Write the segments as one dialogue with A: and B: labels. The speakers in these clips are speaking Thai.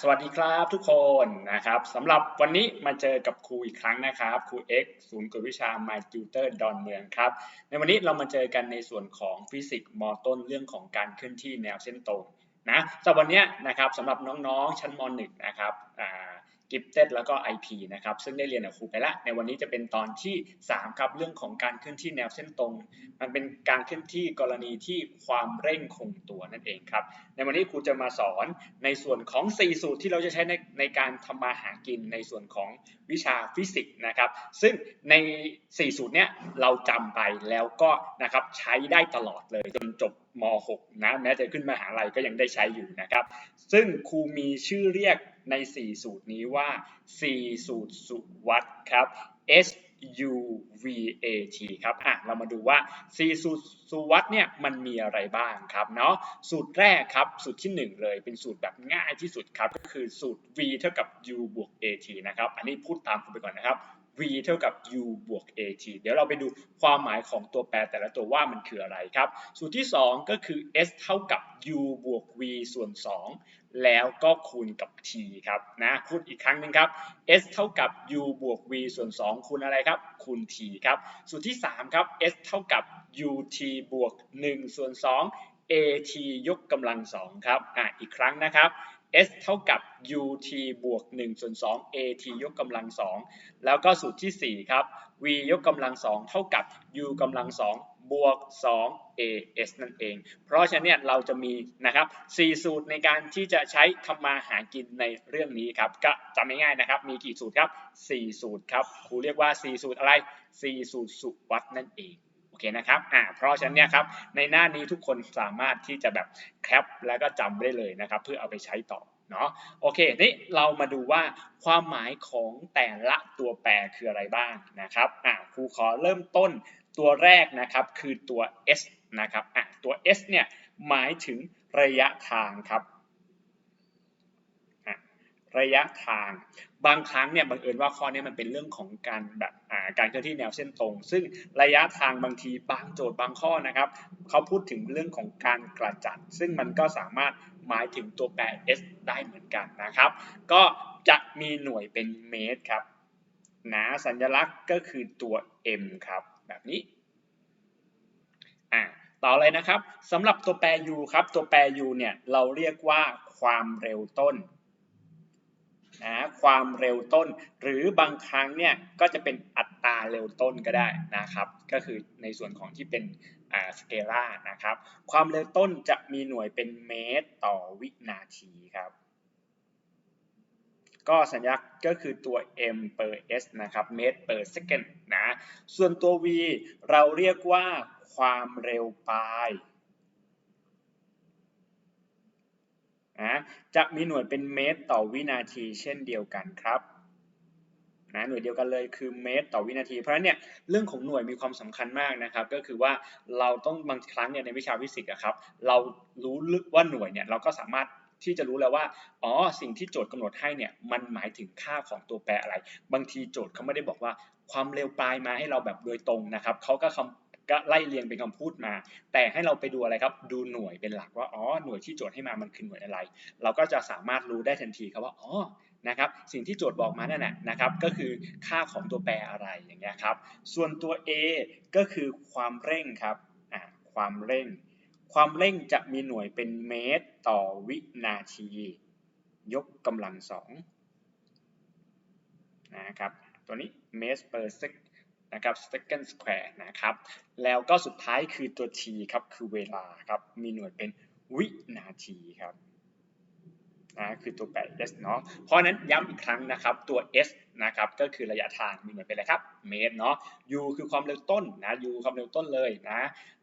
A: สวัสดีครับทุกคนนะครับสำหรับวันนี้มาเจอกับครูอีกครั้งนะครับครู X ศูนย์กวดวิชา My Tutor ดอนเมืองครับ ในวันนี้เรามาเจอกันในส่วนของฟิสิกส์มอต้นเรื่องของการเคลื่อนที่แนวเส้นตรงนะสำหรับวันนี้นะครับสำหรับน้องๆชั้นม .1 นะครับอ่า กิฟเต็ดแล้วก็ IP นะครับซึ่งได้เรียนกับครูไปแล้วในวันนี้จะเป็นตอนที่ 3 ครับ เรื่องของการเคลื่อนที่แนวเส้นตรง มันเป็นการเคลื่อนที่กรณีที่ความเร่งคงตัวนั่นเองครับ ในวันนี้ครูจะมาสอนในส่วนของ 4 สูตรที่เราจะใช้ในในการทำมาหากินในส่วนของวิชาฟิสิกส์นะครับ ซึ่งใน 4 สูตรเนี้ยเราจำไปแล้วก็นะครับใช้ได้ตลอดเลยจนจบ ม .6 นะแม้จะขึ้นมหาลัยก็ยังได้ใช้อยู่นะครับ ซึ่งครูมีชื่อเรียกใน 4 สูตรนี้ว่า 4 สูตรสุวัตครับ S U V A T ครับอะเรามาดูว่า 4 สูตรสุวัตเนี่ยมันมีอะไรบ้างครับเนาะสูตรแรกครับสูตรที่ 1 เลยเป็นสูตรแบบง่ายที่สุดครับก็คือสูตร V เท่ากับ U บวก AT นะครับอันนี้พูดตามคุณไปก่อนนะครับ v เท่ากับ u บวก at เดี๋ยวเราไปดูความหมายของตัวแปรแต่ละตัวว่ามันคืออะไรครับ สูตรที่ 2 ก็คือ s เท่ากับ u บวก v ส่วน 2 แล้วก็คูณกับ t ครับนะพูดอีกครั้งหนึ่งครับ s เท่ากับ u บวก v ส่วน 2 คูณอะไรครับ คูณ t ครับ สูตรที่ 3 ครับ s เท่ากับ ut บวก 1 ส่วน 2 at ยกกำลัง2ครับอะอีกครั้งนะครับ s เท่ากับ ut บวก1ส่วน2 at ยกกำลัง 2 แล้วก็สูตรที่ 4 ครับ v ยกกำลัง 2 เท่ากับ u กำลัง 2 บวก 2 as นั่นเอง เพราะฉะนั้นเนี่ยเราจะมีนะครับ4สูตรในการที่จะใช้ทำมาหากินในเรื่องนี้ครับ ก็จำง่ายๆนะครับ มีกี่สูตรครับ 4 สูตรครับ ครูเรียกว่า 4 สูตรอะไร 4 สูตรสุวัตนั่นเอง อเคนะครับอ่าเพราะฉะนั้นเนี่ยครับในหน้านี้ทุกคนสามารถที่จะแบบแคปแล้วก็จำได้เลยนะครับ เพื่อเอาไปใช้ต่อเนาะโอเคนี่เรามาดูว่าความหมายของแต่ละตัวแปรคืออะไรบ้างนะครับอ่าครูขอเริ่มต้นตัวแรกนะครับคือตัว s นะครับอะตัว s เนี่ยหมายถึงระยะทางครับ ระยะทาง บางครั้งเนี่ยบังเอิญว่าข้อนี้มันเป็นเรื่องของการแบบการเคลื่อนที่แนวเส้นตรง ซึ่งระยะทางบางทีบางโจทย์บางข้อนะครับเขาพูดถึงเรื่องของการกระจัด ซึ่งมันก็สามารถหมายถึงตัวแปร s ได้เหมือนกันนะครับ ก็จะมีหน่วยเป็นเมตรครับนะสัญลักษณ์ก็คือตัว m ครับ แบบนี้อ่าต่อเลยนะครับสำหรับตัวแปร u ครับ ตัวแปร u เนี่ยเราเรียกว่าความเร็วต้น นะความเร็วต้น หรือบางครั้งเนี่ยก็จะเป็นอัตราเร็วต้นก็ได้นะครับ ก็คือในส่วนของที่เป็นสเกลานะครับ ความเร็วต้นจะมีหน่วยเป็นเมตรต่อวินาทีครับ ก็สัญลักษณ์ก็คือตัว m per s นะครับ เมตร per second นะ ส่วนตัว v เราเรียกว่าความเร็วปลาย นะจะมีหน่วยเป็นเมตรต่อวินาทีเช่นเดียวกันครับนะหน่วยเดียวกันเลยคือเมตรต่อวินาที เพราะฉะนั้นเนี่ยเรื่องของหน่วยมีความสำคัญมากนะครับ ก็คือว่าเราต้องบางครั้งเนี่ยในวิชาฟิสิกส์ครับ เรารู้ลึกว่าหน่วยเนี่ยเราก็สามารถที่จะรู้แล้วว่า อ๋อ สิ่งที่โจทย์กำหนดให้เนี่ย มันหมายถึงค่าของตัวแปรอะไร บางทีโจทย์เขาไม่ได้บอกว่าความเร็วปลายมาให้เราแบบโดยตรงนะครับ เขาก็คำ ก็ไล่เรียงเป็นคำพูดมา แต่ให้เราไปดูอะไรครับ ดูหน่วยเป็นหลักว่าอ๋อหน่วยที่โจทย์ให้มามันคือหน่วยอะไร เราก็จะสามารถรู้ได้ทันทีครับว่าอ๋อนะครับสิ่งที่โจทย์บอกมานั่นแหละนะครับก็คือค่าของตัวแปรอะไรอย่างเงี้ยครับส่วนตัว A ก็คือความเร่งครับอ่าความเร่ง ความเร่งจะมีหน่วยเป็นเมตรต่อวินาที ยกกำลังสองนะครับตัวนี้เมตร per second นะครับ second square นะครับ แล้วก็สุดท้ายคือตัว t ครับ คือเวลาครับ มีหน่วยเป็นวินาทีครับ นะคือตัวแปร s เนาะเพราะนั้นย้ำอีกครั้งนะครับตัว s นะครับก็คือระยะทางมีหน่วยเป็นอะไรครับเมตรเนาะ u คือความเร็วต้นนะ u ความเร็วต้นเลยนะ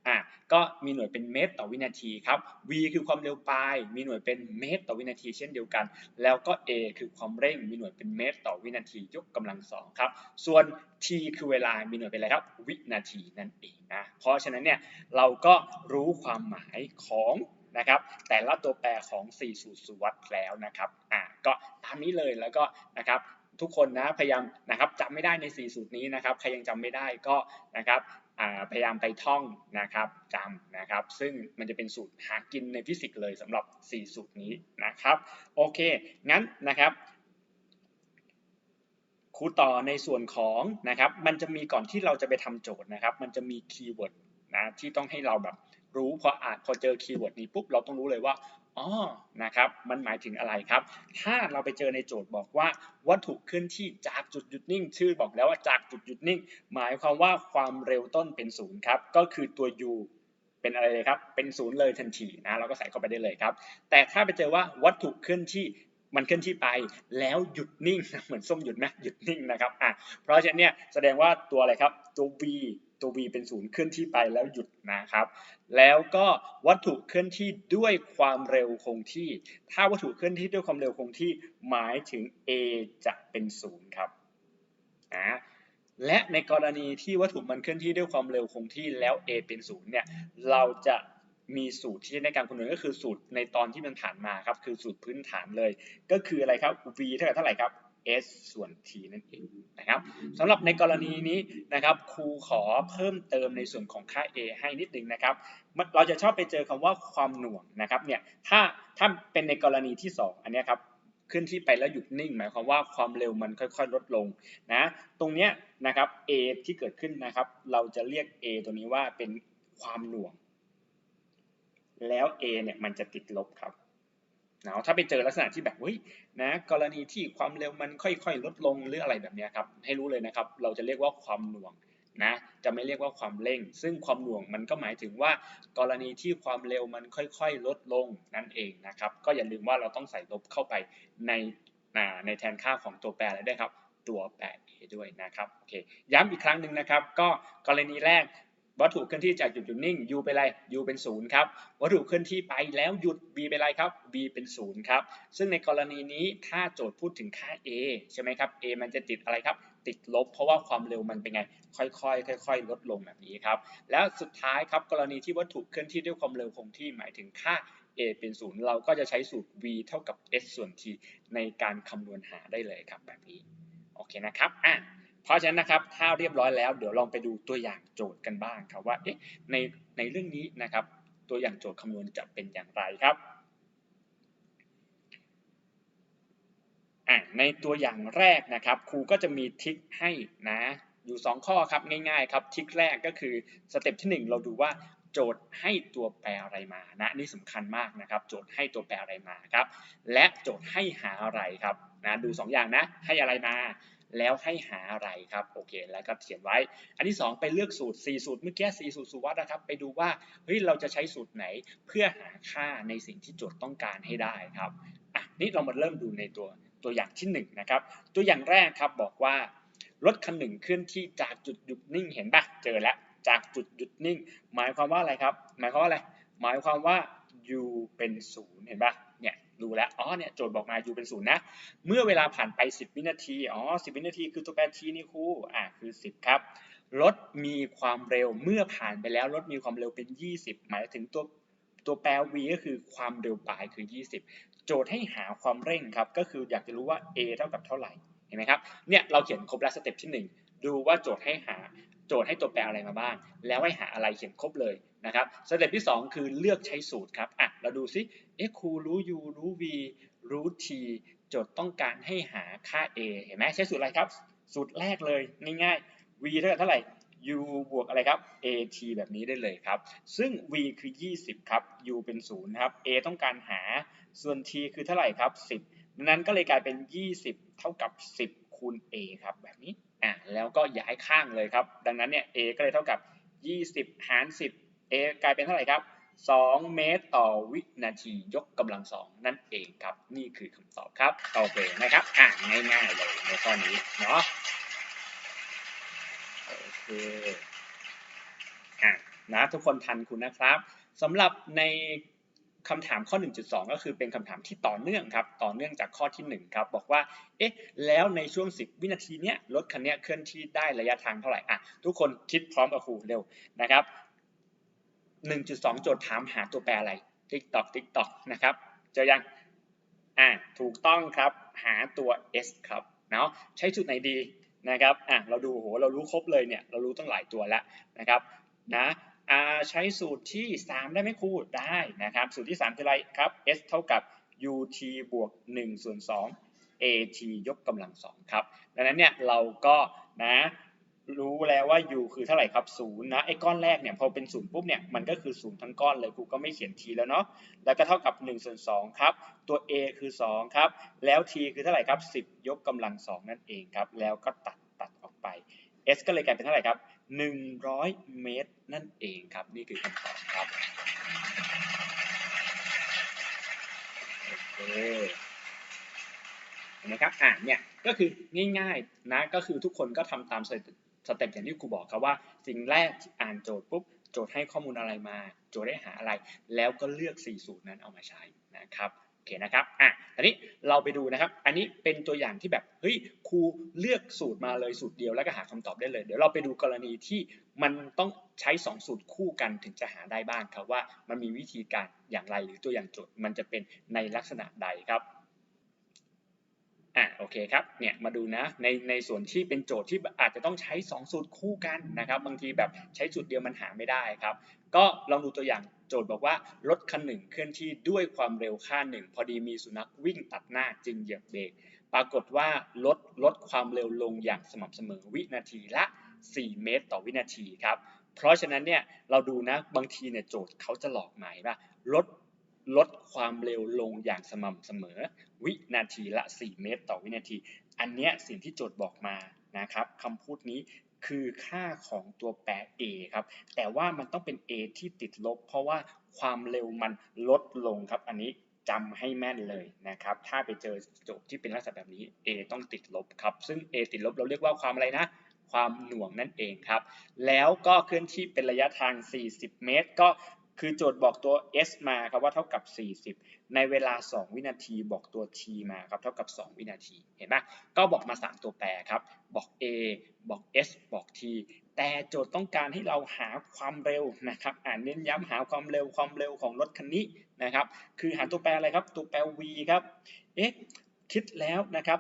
A: อะก็มีหน่วยเป็นเมตรต่อวินาทีครับ v คือความเร็วปลาย มีหน่วยเป็นเมตรต่อวินาที เช่นเดียวกัน แล้วก็ a คือความเร่ง มีหน่วยเป็นเมตรต่อวินาทียกกำลังสองครับ ส่วน t คือเวลา มีหน่วยเป็นอะไรครับ วินาทีนั่นเองนะเพราะฉะนั้นเนี่ยเราก็รู้ความหมายของ นะครับแต่ละตัวแปรของ4สูตรสุวัตแล้วนะครับอ่าก็ตามนี้เลยแล้วก็นะครับทุกคนนะพยายามนะครับจำไม่ได้ใน 4 สูตรนี้นะครับใครยังจำไม่ได้ก็นะครับอ่าพยายามไปท่องนะครับจำนะครับ ซึ่งมันจะเป็นสูตรหากินในฟิสิกส์เลยสำหรับ 4 สูตรนี้นะครับโอเคงั้นนะครับครูต่อในส่วนของนะครับ มันจะมีก่อนที่เราจะไปทำโจทย์นะครับ มันจะมีคีย์เวิร์ดนะที่ต้องให้เราแบบ รู้พออ่านพอเจอคีย์เวิร์ดนี้ปุ๊บเราต้องรู้เลยว่าอ๋อนะครับ มันหมายถึงอะไรครับ ถ้าเราไปเจอในโจทย์บอกว่าวัตถุเคลื่อนที่จากจุดหยุดนิ่ง ชื่อบอกแล้วว่าจากจุดหยุดนิ่ง หมายความว่าความเร็วต้นเป็นศูนย์ครับ ก็คือตัว u เป็นอะไรเลยครับ เป็นศูนย์เลยทันทีนะ เราก็ใส่เข้าไปได้เลยครับ แต่ถ้าไปเจอว่าวัตถุเคลื่อนที่มันเคลื่อนที่ไปแล้วหยุดนิ่ง เหมือนส้มหยุดไหมหยุดนิ่งนะครับ อะ เพราะฉะนั้นเนี่ยแสดงว่าตัวอะไรครับ ตัว v ตัว v เป็นศูนย์เคลื่อนที่ไปแล้วหยุดนะครับ แล้วก็วัตถุเคลื่อนที่ด้วยความเร็วคงที่ ถ้าวัตถุเคลื่อนที่ด้วยความเร็วคงที่หมายถึง a จะเป็นศูนย์ครับอ่าและในกรณีที่วัตถุมันเคลื่อนที่ด้วยความเร็วคงที่แล้ว a เป็นศูนย์เนี่ยเราจะมีสูตรที่ในการคำนวณก็คือสูตรในตอนที่มันผ่านมาครับ คือสูตรพื้นฐานเลย ก็คืออะไรครับ v เท่ากับเท่าไหร่ครับ s ส่วน t นั่นเองนะครับสำหรับในกรณีนี้นะครับครูขอเพิ่มเติมในส่วนของค่า a ให้นิดนึงนะครับเราจะชอบไปเจอคำว่าความหน่วงนะครับเนี่ยถ้าถ้าเป็นในกรณีที่ 2 อันนี้ครับขึ้นที่ไปแล้วหยุดนิ่ง หมายความว่าความเร็วมันค่อยๆ ลดลงนะตรงเนี้ยนะครับ a ที่เกิดขึ้นนะครับ เราจะเรียก a ตัวนี้ว่าเป็นความหน่วง แล้ว a เนี่ยมันจะติดลบครับ นะถ้าไปเจอลักษณะที่แบบเฮ้ยนะกรณีที่ความเร็วมันค่อยๆ ลดลงหรืออะไรแบบนี้ครับให้รู้เลยนะครับ เราจะเรียกว่าความหน่วงนะจะไม่เรียกว่าความเร่ง ซึ่งความหน่วงมันก็หมายถึงว่า กรณีที่ความเร็วมันค่อยๆ ลดลงนั่นเองนะครับ ก็อย่าลืมว่าเราต้องใส่ลบเข้าไปในในแทนค่าของตัวแปรอะไรได้ครับตัวแปร a ด้วยนะครับโอเคย้ำอีกครั้งหนึ่งนะครับ ก็กรณีแรก วัตถุเคลื่อนที่จากจุดหยุดนิ่ง u เป็นอะไร u เป็นศูนย์ครับ วัตถุเคลื่อนที่ไปแล้วหยุด v เป็นอะไรครับ v เป็นศูนย์ครับ ซึ่งในกรณีนี้ถ้าโจทย์พูดถึงค่า a ใช่ไหมครับ a มันจะติดอะไรครับ ติดลบ เพราะว่าความเร็วมันเป็นไง ค่อยๆ ค่อย ๆ ลดลงแบบนี้ครับ แล้วสุดท้ายครับกรณีที่วัตถุเคลื่อนที่ด้วยความเร็วคงที่หมายถึงค่า a เป็นศูนย์เราก็จะใช้สูตร v เท่ากับ s ส่วน t ในการคำนวณหาได้เลยครับแบบนี้ โอเคนะครับ อะ เพราะฉะนั้นนะครับถ้าเรียบร้อยแล้วเดี๋ยวลองไปดูตัวอย่างโจทย์กันบ้างครับว่าเอ๊ะในในเรื่องนี้นะครับตัวอย่างโจทย์คำนวณจะเป็นอย่างไรครับในตัวอย่างแรกนะครับครูก็จะมีทิกให้นะอยู่ 2 ข้อครับง่ายๆครับทิกแรกก็คือสเต็ปที่ 1 เราดูว่าโจทย์ให้ตัวแปรอะไรมานะนี่สำคัญมากนะครับ โจทย์ให้ตัวแปรอะไรมาครับ และโจทย์ให้หาอะไรครับนะดู 2 อย่างนะให้อะไรมา แล้วให้หาอะไรครับโอเคแล้วก็เขียนไว้ อันที่ 2 ไปเลือกสูตร 4 สูตรเมื่อกี้4สูตรสุวัสด์นะครับ ไปดูว่าเฮ้ยเราจะใช้สูตรไหนเพื่อหาค่าในสิ่งที่โจทย์ต้องการให้ได้ครับอะนี่เรามาเริ่มดูในตัวตัวอย่างที่1นนะครับตัวอย่างแรกครับบอกว่ารถคันหนึ่งเคลื่อนที่จากจุดหยุดนิ่งเห็นปะเจอแล้วจากจุดหยุดนิ่ง หมายความว่าอะไรครับ หมายความว่าอะไรหมายความว่า u เป็นศูนย์เห็นปะ ดูแล้วอ๋อเนี่ยโจทย์บอกมา u เป็นศูนย์นะ เมื่อเวลาผ่านไป 10 วินาทีอ๋อ10 วินาทีคือตัวแปร t นี่ครูอ่าคือ 10 ครับรถมีความเร็วเมื่อผ่านไปแล้วรถมีความเร็วเป็น 20 หมายถึงตัวตัวแปร v ก็คือความเร็วปลายคือ 20 โจทย์ให้หาความเร่งครับ ก็คืออยากจะรู้ว่า a เท่ากับเท่าไหร่เห็นไหมครับเนี่ยเราเขียนครบแล้วสเต็ปที่ 1 ดูว่าโจทย์ให้หา โจทย์ให้ตัวแปรอะไรมาบ้าง แล้วให้หาอะไรเขียนครบเลยนะครับสเต็ปที่ 2 คือเลือกใช้สูตรครับอะเราดูซิเอ๊ะครูรู้ u รู้ v รู้ t โจทย์ต้องการให้หาค่า a เห็นไหมใช้สูตรอะไรครับ สูตรแรกเลยง่ายๆ v เท่ากับเท่าไหร่ u บวกอะไรครับ at แบบนี้ได้เลยครับ ซึ่ง v คือ 20 ครับ u เป็น0ครับ a ต้องการหา ส่วน t คือเท่าไหร่ครับ 10 นั้นก็เลยกลายเป็น 20 เท่ากับ 10 คูณ a ครับ แบบนี้ อะแล้วก็ย้ายข้างเลยครับ ดังนั้นเนี่ย a ก็เลยเท่ากับ 20 หาร 10 a กลายเป็นเท่าไหร่ครับ 2 เมตรต่อวินาทียกกำลังสองนั่นเองครับ นี่คือคำตอบครับ โอเคนะครับอ่านง่ายๆเลยในข้อนี้เนาะโอเคอะนะทุกคนทันคุณนะครับสำหรับใน คำถามข้อ 1.2 ก็คือเป็นคำถามที่ต่อเนื่องครับ ต่อเนื่องจากข้อที่ 1 ครับ บอกว่า เอ๊ะ แล้วในช่วง 10 วินาทีเนี้ยรถคันนี้เคลื่อนที่ได้ระยะทางเท่าไหร่อะทุกคนคิดพร้อมกับครูเร็วนะครับ 1.2 โจทย์ถามหาตัวแปรอะไร TikTok TikTok นะครับ เจอยัง อ่าถูกต้องครับ หาตัว s ครับเนาะใช้จุดไหนดีนะครับ อะเราดูโห เรารู้ครบเลยเนี่ย เรารู้ตั้งหลายตัวแล้วนะครับ นะ ใช้สูตรที่ 3 ได้ไหมครูได้นะครับ สูตรที่ 3 คืออะไรครับ s เท่ากับ ut บวก1ส่วน2 at ยกกำลัง2ครับ ดังนั้นเนี่ยเราก็นะรู้แล้วว่า u คือเท่าไหร่ครับ0นะไอ้ก้อนแรกเนี่ยพอเป็น0ปุ๊บเนี่ยมันก็คือ0ทั้งก้อนเลยครูก็ไม่เขียน t แล้วเนาะแล้วก็เท่ากับ1ส่วน2ครับตัว a คือ2ครับแล้ว t คือเท่าไหร่ครับ10 ยกกำลัง2นั่นเองครับแล้วก็ตัดตัดออกไป s ก็เลยกลายเป็นเท่าไหร่ครับ 100 เมตร นั่นเองครับ นี่คือคำตอบครับโอเคเห็นไหมครับอ่าเนี่ยก็คือง่ายๆนะก็คือทุกคนก็ทำตามสเต็ปอย่างที่ครูบอกครับว่าสิ่งแรกอ่านโจทย์ปุ๊บโจทย์ให้ข้อมูลอะไรมา โจทย์ได้หาอะไร แล้วก็เลือก4สูตรนั้นเอามาใช้นะครับ อเคนะครับอะทีนี้เราไปดูนะครับ อันนี้เป็นตัวอย่างที่แบบเฮ้ยครูเลือกสูตรมาเลยสูตรเดียวแล้วก็หาคำตอบได้เลย เดี๋ยวเราไปดูกรณีที่มันต้องใช้ 2 สูตรคู่กันถึงจะหาได้บ้างครับว่ามันมีวิธีการอย่างไรหรือตัวอย่างโจทย์มันจะเป็นในลักษณะใดครับอะโอเคครับเนี่ยมาดูนะในในส่วนที่เป็นโจทย์ที่อาจจะต้องใช้ 2 สูตรคู่กันนะครับ บางทีแบบใช้สูตรเดียวมันหาไม่ได้ครับ ก็ลองดูตัวอย่าง จทย์บอกว่ารถคันหนึ่งเคลื่อนที่ด้วยความเร็วค่าหนึ่งพอดีมีสุนัขวิ่งตัดหน้าจึงเหยียบเบรกปรากฏว่าลดลดความเร็วลงอย่างสม่ำเสมอวินาทีละ 4 เมตรต่อวินาทีครับเพราะฉะนั้นเนี่ยเราดูนะบางทีเนี่ยโจทย์เขาจะหลอกหมายว่าลดลดความเร็วลงอย่างสม่ำเสมอ วินาทีละ 4 เมตร ต่อวินาที อันเนี้ยสิ่งที่โจทย์บอกมานะครับคำพูดนี้ คือค่าของตัวแปร a ครับ แต่ว่ามันต้องเป็น a ที่ติดลบ เพราะว่าความเร็วมันลดลงครับ อันนี้จำให้แม่นเลยนะครับ ถ้าไปเจอโจทย์ที่เป็นลักษณะแบบนี้ a ต้องติดลบครับ ซึ่ง a ติดลบเราเรียกว่าความอะไรนะ ความหน่วงนั่นเองครับ แล้วก็เคลื่อนที่เป็นระยะทาง 40 เมตร ก็ คือโจทย์บอกตัว s มาครับว่าเท่ากับ 40 ในเวลา 2 วินาทีบอกตัว t มาครับเท่ากับ 2 วินาที เห็นไหมก็บอกมา 3 ตัวแปรครับ บอก a บอก s บอก t แต่โจทย์ต้องการให้เราหาความเร็วนะครับอ่านเน้นย้ำหาความเร็วความเร็วของรถคันนี้นะครับ คือหาตัวแปรอะไรครับ ตัวแปร v ครับ เอ๊ะ คิดแล้วนะครับ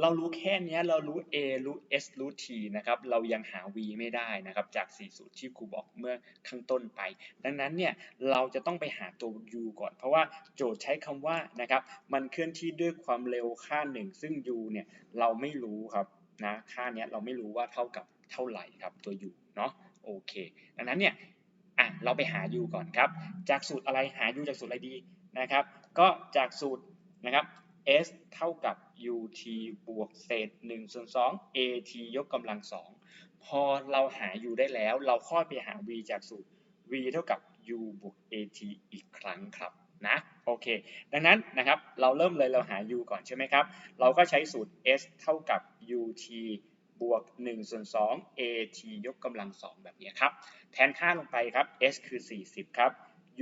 A: เรารู้แค่นี้เรารู้ a รู้ s รู้ t นะครับ เรายังหา v ไม่ได้นะครับ จาก4สูตรที่ครูบอกเมื่อข้างต้นไป ดังนั้นเนี่ยเราจะต้องไปหาตัว u ก่อน เพราะว่าโจทย์ใช้คำว่านะครับ มันเคลื่อนที่ด้วยความเร็วค่าหนึ่งซึ่ง u เนี่ยเราไม่รู้ครับนะค่านี้เราไม่รู้ว่าเท่ากับเท่าไหร่ครับตัว u เนาะโอเค ดังนั้นเนี่ยอะเราไปหา u ก่อนครับ จากสูตรอะไรหา u จากสูตรอะไรดีนะครับ ก็จากสูตรนะครับ s เท่ากับ ut บวกเศษ1ส่วน2 at ยกกำลัง 2 พอเราหา u ได้แล้ว เราค่อยไปหา v จากสูตร v เท่ากับ u บวก at อีกครั้งครับนะโอเค ดังนั้นนะครับเราเริ่มเลยเราหา u ก่อนใช่ไหมครับ เราก็ใช้สูตร s เท่ากับ ut บวก1ส่วน2 at ยกกำลัง 2 แบบนี้ครับ แทนค่าลงไปครับ s คือ 40 ครับ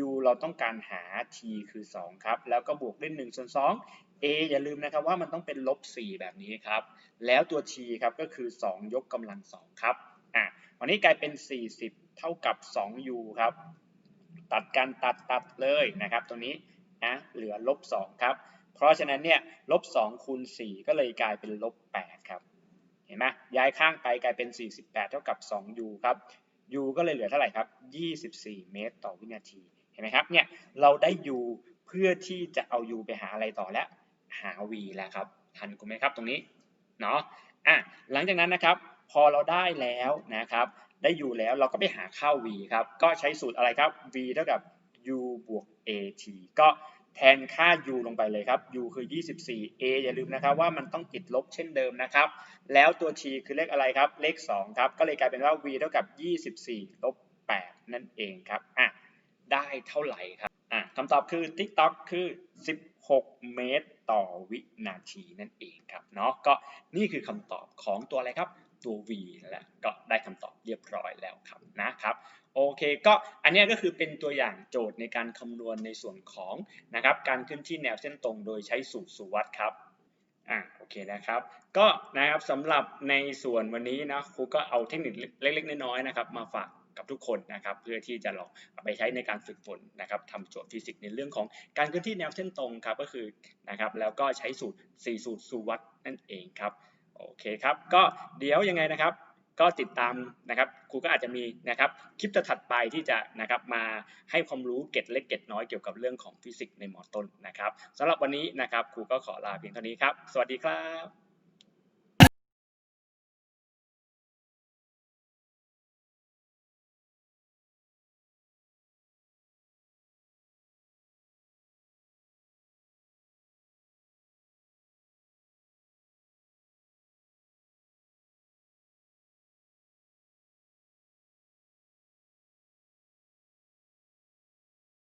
A: u เราต้องการหา t คือ 2 ครับ แล้วก็บวกด้วย1ส่วน2 a อย่าลืมนะครับว่ามันต้องเป็นลบ4แบบนี้ครับ แล้วตัว t ครับก็คือ 2 ยกกำลัง2ครับอะวันนี้กลายเป็น 40 เท่ากับ 2u ครับ ตัดกันตัดตัดเลยนะครับ ตรงนี้นะเหลือลบ2ครับ เพราะฉะนั้นเนี่ยลบ2คูณ4ก็เลยกลายเป็นลบ8ครับ เห็นไหมย้ายข้างไปกลายเป็น 48 เท่ากับ 2u ครับ u ก็เลยเหลือเท่าไหร่ครับ 24 เมตรต่อวินาที เห็นไหมครับ เนี่ยเราได้ u เพื่อที่จะเอา u ไปหาอะไรต่อแล้ว หา v แล้วครับ ทันกูไหมครับตรงนี้ เนาะอะหลังจากนั้นนะครับ พอเราได้แล้วนะครับ ได้ u แล้วเราก็ไปหาค่า v ครับ ก็ใช้สูตรอะไรครับ v เท่ากับ u บวก at ก็แทนค่า u ลงไปเลยครับ u คือ 24 a อย่าลืมนะครับว่ามันต้องติดลบเช่นเดิมนะครับ แล้วตัว t คือเลขอะไรครับ เลข 2 ครับ ก็เลยกลายเป็นว่า v เท่ากับ 24 ลบ 8 นั่นเองครับ อะ ได้เท่าไหร่ครับ อะคำตอบคือ TikTok คือ 16 เมตรต่อวินาทีนั่นเองครับเนาะก็นี่คือคำตอบของตัวอะไรครับตัว v นั่นแหละก็ได้คำตอบเรียบร้อยแล้วครับนะครับโอเคก็อันนี้ก็คือเป็นตัวอย่างโจทย์ในการคำนวณในส่วนของนะครับการเคลื่อนที่แนวเส้นตรงโดยใช้สูตรสุวัตครับอ่าโอเคนะครับก็นะครับสำหรับในส่วนวันนี้นะครูก็เอาเทคนิคเล็กๆน้อยๆนะครับมาฝาก กับทุกคนนะครับ เพื่อที่จะลองไปใช้ในการฝึกฝนนะครับทำโจทย์ฟิสิกส์ในเรื่องของการเคลื่อนที่แนวเส้นตรงครับก็คือนะครับแล้วก็ใช้สูตร 4 สูตรสุวัตนั่นเองครับโอเคครับ ก็เดี๋ยวยังไงนะครับก็ติดตามนะครับครูก็อาจจะมีนะครับคลิปถัดไปที่จะนะครับมาให้ความรู้เก็ดเล็กเก็ดน้อยเกี่ยวกับเรื่องของฟิสิกส์ในหมอต้นนะครับสำหรับวันนี้นะครับครูก็ขอลาเพียงเท่านี้ครับ สวัสดีครับ